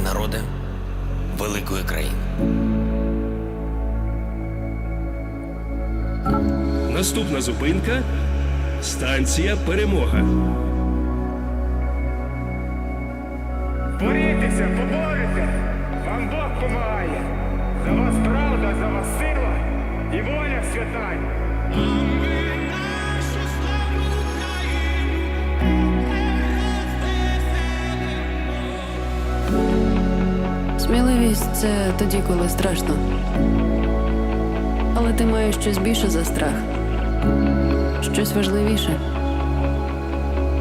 маленькі народи великої країни. Наступна зупинка станція Перемога. Борітеся, поборете! Вам Бог помагає! За вас правда, за вас сила і воля свята! Сміливість це тоді, коли страшно. Але ти маєш щось більше за страх, щось важливіше.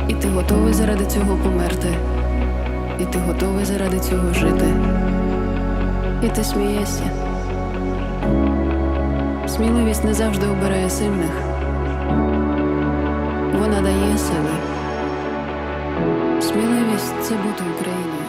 І ти готовий заради цього померти, і ти готовий заради цього жити. І ти смієшся. Сміливість не завжди обирає сильних. Вона дає сили. Сміливість це бути Україною.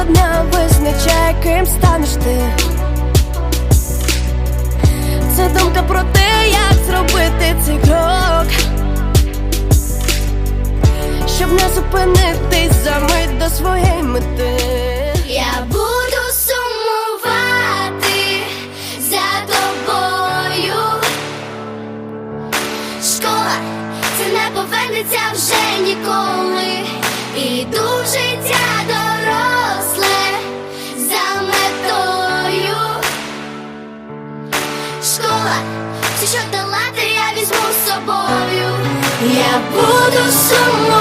Одна визначає, ким станеш ти. Це думка про те, як зробити цей крок, щоб не зупинитись за мить до своєї мети. Я буду сумувати за тобою. Школа це не повернеться вже ніколи. Іду в життя доросле за метою. Школа, все, що долати, я візьму з собою. Я буду сумувати